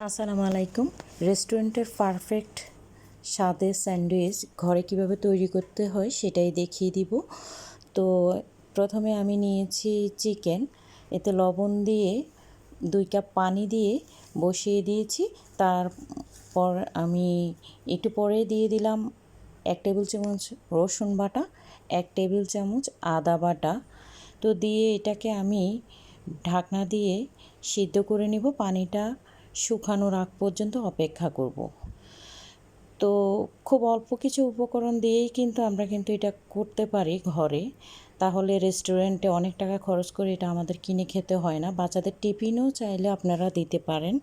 আসসালামু আলাইকুম। রেস্টুরেন্টের পারফেক্ট স্বাদের স্যান্ডউইচ ঘরে কীভাবে তৈরি করতে হয় সেটাই দেখিয়ে দিব। তো প্রথমে আমি নিয়েছি চিকেন, এতে লবণ দিয়ে দুই কাপ পানি দিয়ে বসিয়ে দিয়েছি। তারপর আমি একটু পরে দিয়ে দিলাম এক টেবিল চামচ রসুন বাটা, এক টেবিল চামচ আদা বাটা। তো দিয়ে এটাকে আমি ঢাকনা দিয়ে সিদ্ধ করে নিব। পানিটা শুকানোর আগ পর্যন্ত অপেক্ষা করব। তো খুব অল্প কিছু উপকরণ দিয়েই কিন্তু আমরা কিন্তু এটা করতে পারি ঘরে। তাহলে রেস্টুরেন্টে অনেক টাকা খরচ করে এটা আমাদের কিনে খেতে হয় না। বাচ্চাদের টিফিনও চাইলে আপনারা দিতে পারেন।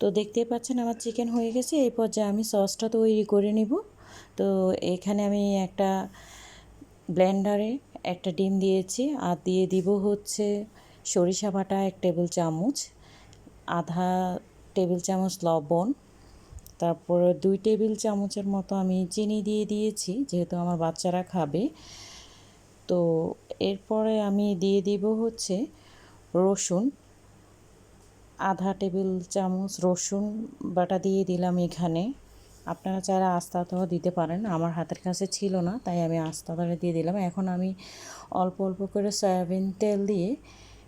তো দেখতেই পাচ্ছেন আমার চিকেন হয়ে গেছে। এই পর্যায়ে আমি সসটা তৈরি করে নিব। তো এখানে আমি একটা ব্লেন্ডারে একটা ডিম দিয়েছি। আর দিয়ে দিব হচ্ছে সরিষা বাটা এক টেবিল চামচ, আধা টেবিল চামচ লবণ, তারপরে দুই টেবিল চামচের মতো আমি চিনি দিয়ে দিয়েছি, যেহেতু আমার বাচ্চারা খাবে। তো এরপরে আমি দিয়ে দিব হচ্ছে রসুন, আধা টেবিল চামচ রসুন বাটা দিয়ে দিলাম এখানে। আপনারা চাইলে আস্তাটাও দিতে পারেন, আমার হাতের কাছে ছিল না, তাই আমি আস্তাটা দিয়ে দিলাম। এখন আমি অল্প অল্প করে সয়াবিন তেল দিয়ে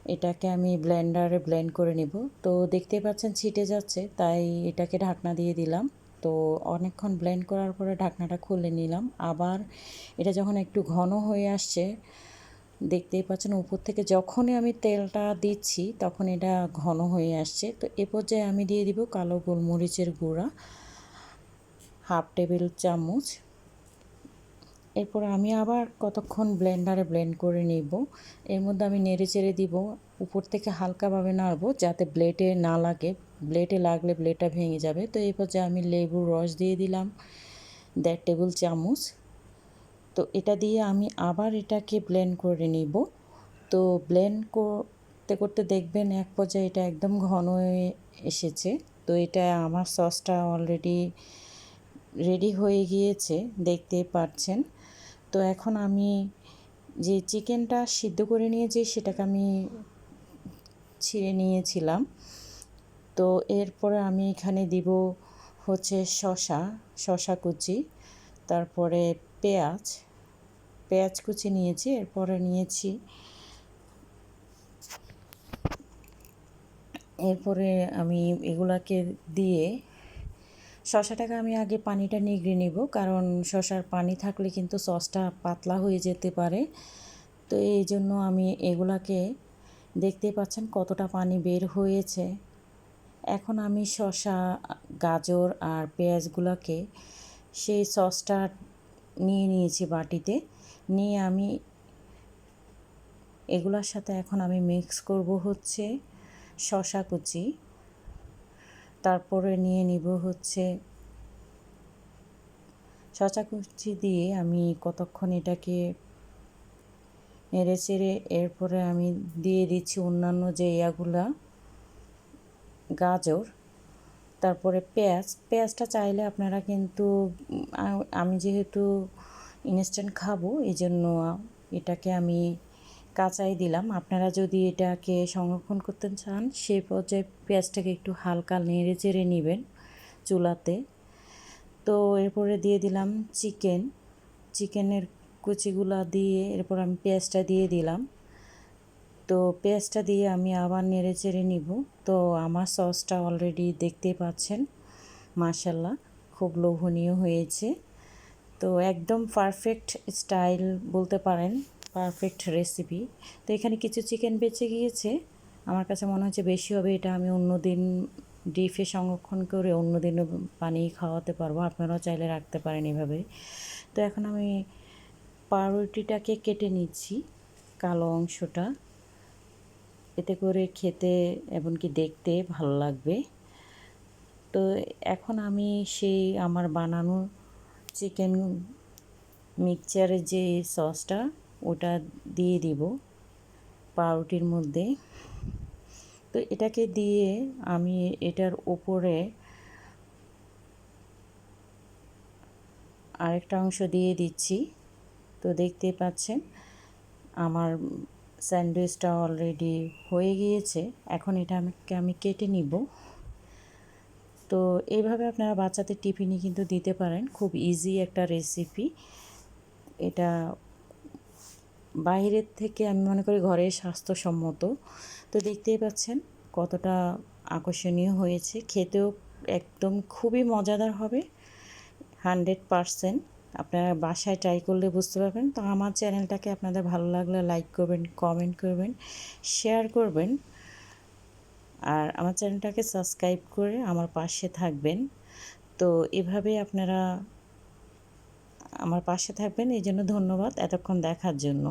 এটাকে আমি ব্লেন্ডারে ব্লেন্ড করে নিব। তো দেখতে পাচ্ছেন ছিটে যাচ্ছে, তাই এটাকে ঢাকনা দিয়ে দিলাম। তো অনেকক্ষণ ব্লেন্ড করার পরে ঢাকনাটা খুলে নিলাম। আবার এটা যখন একটু ঘন হয়ে আসছে, দেখতেই পাচ্ছেন উপর থেকে যখনই আমি তেলটা দিচ্ছি, তখন এটা ঘন হয়ে আসছে। তো এ পর্যায়ে আমি দিয়ে দিব কালো গোলমরিচের গুঁড়া, হাফ টেবিল চামচ। এরপর আমি আবার কতক্ষণ ব্লেন্ডারে ব্লেন্ড করে নিব। এর মধ্যে আমি নেড়ে চেড়ে দিব। উপর থেকে হালকাভাবে নাড়বো যাতে ব্লেডে না লাগে। ব্লেডে লাগলে ব্লেডটা ভেঙে যাবে। তো এই পর্যায়ে আমি লেবুর রস দিয়ে দিলাম, দেড় টেবিল চামচ। তো এটা দিয়ে আমি আবার এটাকে ব্লেন্ড করে নিব। তো ব্লেন্ড করতে করতে দেখবেন এক পর্যায়ে এটা একদম ঘন হয়ে এসেছে। তো এটা আমার সসটা অলরেডি রেডি হয়ে গিয়েছে, দেখতে পাচ্ছেন। তো এখন আমি যে চিকেনটা সিদ্ধ করে নিয়েছি সেটাকে আমি ছিঁড়ে নিয়েছিলাম। তো এরপরে আমি এখানে দিব হচ্ছে শশা শশা কুচি, তারপরে পেঁয়াজ পেঁয়াজ কুচি নিয়েছি, এরপরে নিয়েছি এরপরে আমি এগুলাকে দিয়ে শশাটাকে আমি আগে পানিটা নিগড়ে নিব, কারণ শশার পানি থাকলে কিন্তু সসটা পাতলা হয়ে যেতে পারে। তো এই জন্য আমি এগুলাকে দেখতে পাচ্ছেন কতটা পানি বের হয়েছে। এখন আমি শশা, গাজর আর পেঁয়াজগুলোকে সেই সসটা নিয়ে নিয়েছি বাটিতে। নিয়ে আমি এগুলোর সাথে এখন আমি মিক্স করব হচ্ছে শশা কুচি। তারপরে নিয়ে নিব হচ্ছে শশা কুচি দিয়ে আমি কতক্ষণ এটাকে নেড়ে চেড়ে এরপরে আমি দিয়ে দিচ্ছি অন্যান্য যে ইয়াগুলা, গাজর, তারপরে পেঁয়াজ। পেঁয়াজটা চাইলে আপনারা কিন্তু আমি যেহেতু ইনস্ট্যান্ট খাব এই জন্য এটাকে আমি কাঁচাই দিলাম। আপনারা যদি এটাকে সংরক্ষণ করতে চান, সে পর্যায়ে পেঁয়াজটাকে একটু হালকা নেড়ে চেড়ে নেবেন চুলাতে। তো এরপরে দিয়ে দিলাম চিকেন। চিকেনের কুচিগুলা দিয়ে এরপর আমি পেঁয়াজটা দিয়ে দিলাম। তো পেঁয়াজটা দিয়ে আমি আবার নেড়ে চেড়ে নিব। তো আমার সসটা অলরেডি দেখতে পাচ্ছেন মাশাল্লাহ খুব লোভনীয় হয়েছে। তো একদম পারফেক্ট স্টাইল বলতে পারেন। পারফেক্ট রেসিপি তো এখানে কিছু চিকেন বেঁচে গিয়েছে। আমার কাছে মনে হচ্ছে বেশি হবে, এটা আমি অন্য দিন ডিপে সংরক্ষণ করে অন্য দিনও পানি খাওয়াতে পারব। আপনারাও চাইলে রাখতে পারেন এভাবে। তো এখন আমি পাউরুটিটাকে কেটে নিচ্ছি, কালো অংশটা। এতে করে খেতে এমনকি দেখতে ভালো লাগবে। তো এখন আমি সেই আমার বানানো চিকেন মিক্সচারের যে সসটা ওটা দিয়ে দিব পাউরুটির মধ্যে। তো এটাকে দিয়ে আমি এটার ওপরে আরেকটা অংশ দিয়ে দিচ্ছি। তো দেখতে পাচ্ছেন, আমার স্যান্ডউইচটা অলরেডি হয়ে গিয়েছে। এখন এটা আমাকে আমি কেটে নিব। তো এইভাবে আপনারা বাচ্চাদের টিফিনে কিন্তু দিতে পারেন। খুব ইজি একটা রেসিপি এটা বাইরের থেকে আমি মনে করি ঘরে স্বাস্থ্যসম্মত। তো দেখতেই পাচ্ছেন কতটা আকর্ষণীয় হয়েছে। খেতেও একদম খুবই মজাদার হবে। Hundred percent. আপনারা বাসায় ট্রাই করলে বুঝতে পারবেন। তো আমার চ্যানেলটাকে আপনাদের ভালো লাগলে লাইক করবেন কমেন্ট করবেন শেয়ার করবেন। আর আমার চ্যানেলটাকে সাবস্ক্রাইব করে আমার পাশে থাকবেন। তো এভাবে আপনারা আমার পাশে থাকবেন। এই জন্য ধন্যবাদ এতক্ষণ দেখার জন্য।